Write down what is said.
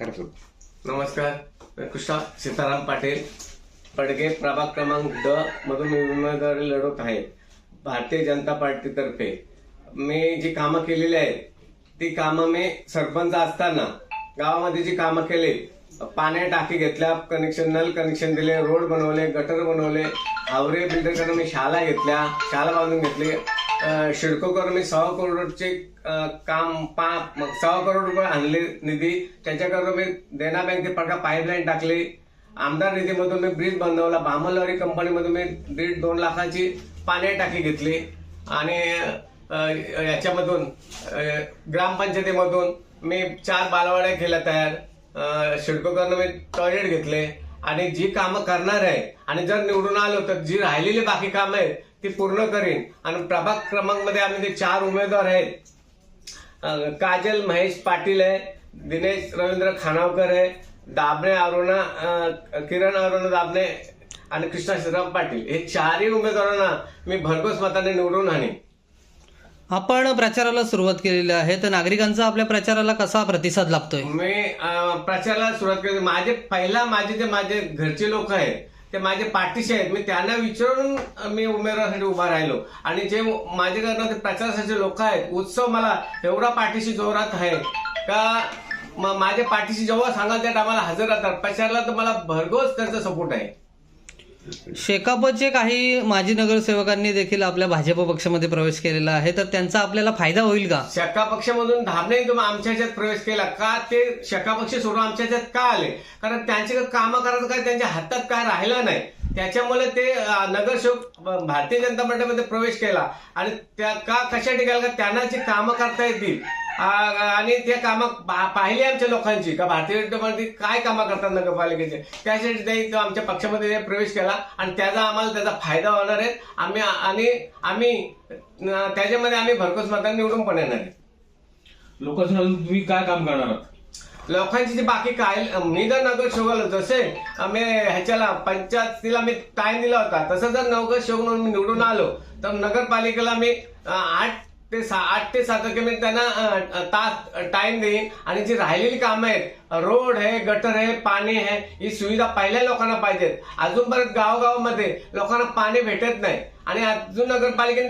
नमस्कार कृष्णा सीताराम पाटील. पडगे प्रभाग क्रमांक द मधून मी उमेदवारी लढवत आहे. भारतीय जनता पार्टीतर्फे. मी जी कामं केलेली आहेत ती कामं मी सरपंच असताना गावामध्ये जी कामं केली पाण्या टाकी घेतल्या कनेक्शन नल कनेक्शन दिले रोड बनवले गटर बनवले हावरे बिल्डरकडून मी शाळा घेतल्या शाळा बांधून घेतली. शिडको करून मी सहा करोडचे काम पा मग सहा करोड रुपये आणले निधी. त्याच्याकरून मी देना बँकेत पडका पाईपलाईन टाकली. आमदार निधीमधून मी ब्रिज बांधवला बामलवारी कंपनीमधून मी दीड दोन लाखाची पाणी टाकी घेतली. आणि याच्यामधून ग्रामपंचायतीमधून मी चार बालवाड्या केल्या तयार. अं, शिडकोकरनं मी टॉयलेट घेतले. आणि जी कामं करणार आहे आणि जर निवडून आलो तर जी राहिलेली बाकी कामं आहेत ती पूर्ण करीन. आणि प्रभाग क्रमांकमध्ये आम्ही ते चार उमेदवार आहेत काजल महेश पाटील आहे दिनेश रवींद्र खानावकर आहे दाबणे अरुणा किरण अरुणा दाबणे आणि कृष्णा श्रीराम पाटील. हे चारही उमेदवारांना मी भरघोस मताने निवडून आणीन. आपण प्रचाराला सुरुवात केलेली आहे. तर नागरिकांचा आपल्या प्रचाराला कसा प्रतिसाद लाभतोय मी अं, प्रचाराला सुरुवात केली. माझे पहिला माझे जे माझे घरचे लोक आहेत ते माझे पाठीशी आहेत. मी त्यांना विचारून अं, मी उमेदवारासाठी उभा राहिलो. आणि जे माझ्याकडनं ते प्रचारासाठी लोक आहेत उत्सव मला एवढा पाठीशी जोरात आहे का म- माझ्या पाठीशी जेव्हा सांगाल त्या टायमाला हजर राहतात. प्रचाराला तर मला भरघोस त्यांचा सपोर्ट आहे. शेकापचे काही माजी नगरसेवकांनी देखील आपल्या भाजप पक्षामध्ये प्रवेश केलेला आहे तर त्यांचा आपल्याला फायदा होईल का? शका पक्षामधून धाबणे तुम्ही आमच्या ह्याच्यात प्रवेश केला का? ते शका पक्ष सोडून आमच्या ह्याच्यात का आले? कारण त्यांचे कामं करायचं काय? त्यांच्या हातात काय राहिलं नाही. त्याच्यामुळे ते अं, नगरसेवक ब- भारतीय जनता पार्टीमध्ये प्रवेश केला. आणि त्या का कशासाठी केला का त्यांना जी कामं करता येतील आणि ते कामं पाहिली आमच्या लोकांची. का भारतीय जनता पार्टी काय कामं करतात नगरपालिकेचे? त्यासाठी ते तो आमच्या पक्षामध्ये ते प्रवेश केला आणि त्याचा आम्हाला त्याचा फायदा होणार आहे. आम्ही आणि आम्ही त्याच्यामध्ये आम्ही भरघोस मतांनी निवडून पण येणार आहे. अजून तुम्ही काय काम करणार आहात? लोकांची जी बाकी काय मी जर नगर शोगल जसे आम्ही ह्याच्याला पंचायतीला मी टाइम दिला होता तसं जर नगर शोग म्हणून मी निवडून आलो तर नगरपालिकेला मी आठ ते सा आठ ते सात टक्के त्यांना तास टाइम देईन. आणि जी राहिलेली कामं आहेत रोड आहे गटर आहे पाणी आहे ही सुविधा पहिल्या लोकांना पाहिजेत. अजून परत गावगावामध्ये लोकांना पाणी भेटत नाही. आणि अजून नगरपालिकेने